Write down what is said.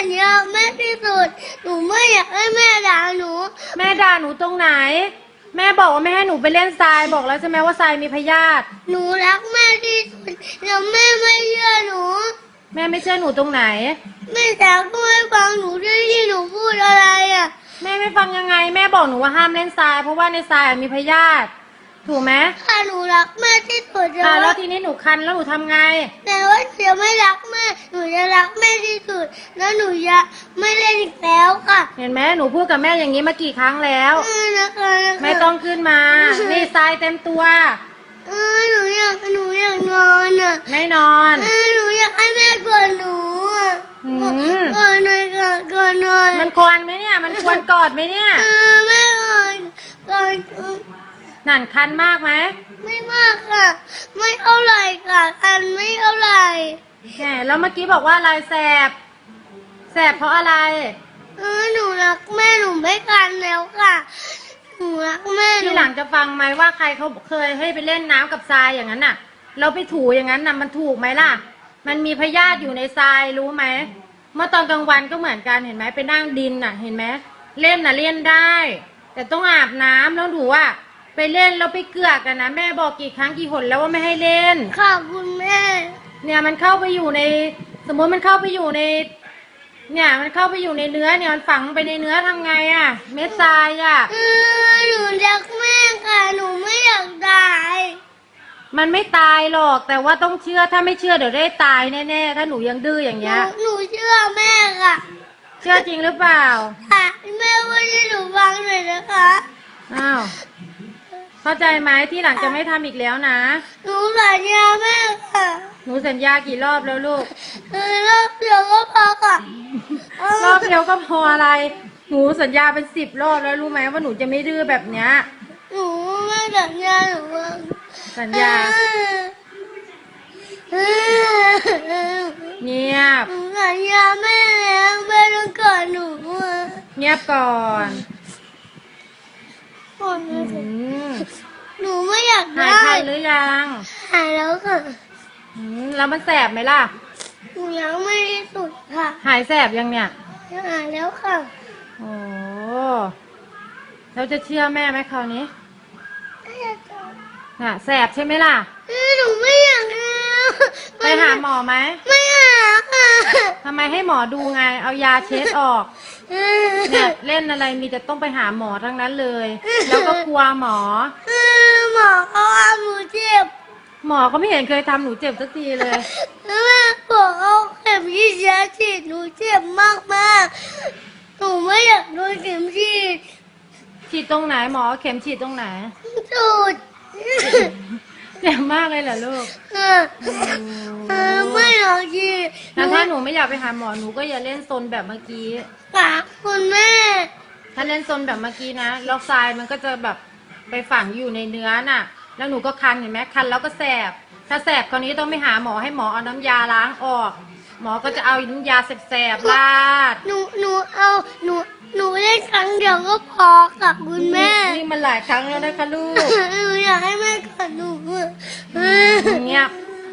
สัญญาแม่ที่สุด หนูไม่อยากให้แม่ด่าหนู แม่ด่าหนูตรงไหน แม่บอกว่าไม่ให้หนูไปเล่นทรายบอกแล้วใช่ไหมว่าทรายมีพยาธิหนูรักแม่ที่สุดแล้วแม่ไม่เชื่อหนู แม่ไม่เชื่อหนูตรงไหน แม่จ๋าก็ไม่ฟังหนูด้วยที่หนูพูดอะไรอะ แม่ไม่ฟังยังไง แม่บอกหนูว่าห้ามเล่นทราย เพราะว่าในทรายมีพยาธิถูกไหมถ้าหนูรักแม่ที่สุดอ่าแล้แล้ววทีนี้หนูคันแล้วหนูทำไง แต่ว่าจะไม่รักแม่ หนูจะรักแม่ที่สุด แล้วหนูจะไม่เล่นอีกแล้วค่ะเห็นไหมหนูพูดกับแม่อย่างนี้มากี่ครั้งแล้ว เออนะคะนะคะไม่ต้องขึ้นมา นี่ทรายเต็มตัว เออหนูอยากหนูอยากนอนอะไม่นอน เออหนูอยากให้แม่กอดหนูอะอืม กอดหน่อยกอดกอดหน่อยมันควรไหมเนี่ย มันควรกอดไหมเนี่ย เออแม่กอดกอดหนั่นคันมากไหมไม่มากค่ะ ไม่เท่าไหร่ค่ะอันไม่เท่าไหร่ แหมแล้วเมื่อกี้บอกว่าอะไรแสบ แสบเพราะอะไร เออหนูรักแม่หนูไม่กันแล้วค่ะ หนูรักแม่หนู ที่หลังจะฟังไหมว่าใครเขาเคยให้ไปเล่นน้ำกับทรายอย่างนั้นน่ะ เราไปถูอย่างนั้นน่ะมันถูกไหมล่ะ มันมีพยาธิอยู่ในทรายรู้ไหม เมื่อตอนกลางวันก็เหมือนกันเห็นไหมไปนั่งดินน่ะ เห็นไหมเล่นน่ะเล่นได้ แต่ต้องอาบน้ำแล้วดูว่าไปเล่นแล้วไปเกลือกกันนะแม่บอกกี่ครั้งกี่หนแล้วว่าไม่ให้เล่น ขอบคุณแม่ เนี่ยมันเข้าไปอยู่ใน สมมติมันเข้าไปอยู่ใน เนี่ยมันเข้าไปอยู่ในเนื้อเนี่ยมันฝังไปในเนื้อทำไงอะ่ะ เม็ดทรายอะ่ะเออหนูรักแม่ค่ะหนูไม่อยากตาย มันไม่ตายหรอกแต่ว่าต้องเชื่อถ้าไม่เชื่อเดี๋ยวได้ตายแน่ๆถ้าหนูยังดื้ออย่างหนูเงี้ย หนูเชื่อแม่ค่ะเชื่อจริงหรือเปล่า ค่ะแม่ว่าให้หนูฟังหน่อยนะคะ อ้าว เข้าใจไหมที่หลังจะไม่ทำอีกแล้วนะ หนูสัญญาแม่ค่ะหนูสัญญากี่รอบแล้วลูกเออรอบเดียวก็พอค่ะเออรอบเดียวก็พออะไร หนูสัญญาเป็นสิบรอบแล้วรู้ไหมว่าหนูจะไม่ดื้อแบบเนี้ย หนูไม่สัญญาหนูว่าสัญญาเออเงียบ หนูสัญญาแม่แล้วแม่ต้องกอดหนูอะเงียบก่อนกอด หนูอืมหนูไม่อยากหายได้คันหรือยังหายแล้วค่ะอืมแล้วมันแสบไหมล่ะ หนูยังไม่ได้สุดค่ะหายแสบยังเนี่ยหายแล้วค่ะโอ้เราจะเชื่อแม่ไหมคราวนี้น่ะแสบใช่ไหมล่ะเออหนูไม่อยากแล้วไปหาหมอไหมไม่หาค่ะ ทำไมให้หมอดูไง เอายาเช็ดออกเออเนี่ยเล่นอะไรมีแต่ต้องไปหาหมอทั้งนั้นเลย แล้วก็กลัวหมอเออหมอเขาเอาหนูเจ็บ หมอก็ไม่เห็นเคยทำหนูเจ็บสักทีเลยแล้วแม่บอกเอาเข็มที่ยาฉีดหนูเจ็บมากมากๆหนูไม่อยากโดนเข็มฉีดฉีดตรงไหนหมอเข็มฉีดตรงไหนสูด เจ็บมากเลยเหรอลูกเออเออไม่อยากฉีดแล้วถ้าหนูไม่อยากไปหาหมอหนูก็อย่าเล่นซนแบบเมื่อกี้ ฝากคุณแม่ ถ้าเล่นซนแบบเมื่อกี้นะแล้วทรายมันก็จะแบบไปฝังอยู่ในเนื้อน่ะ แล้วหนูก็คันเห็นไหมคันแล้วก็แสบ ถ้าแสบคราวนี้ต้องไปหาหมอให้หมอเอาน้ำยาล้างออก หมอก็จะเอาน้ำยาแสบๆราด หนู หนูเอา หนู หนูเล่นครั้งเดียวก็พอค่ะคุณแม่ นี่มันหลายครั้งแล้วนะคะลูก หนูอยากให้แม่กอดหนูอะเงียบ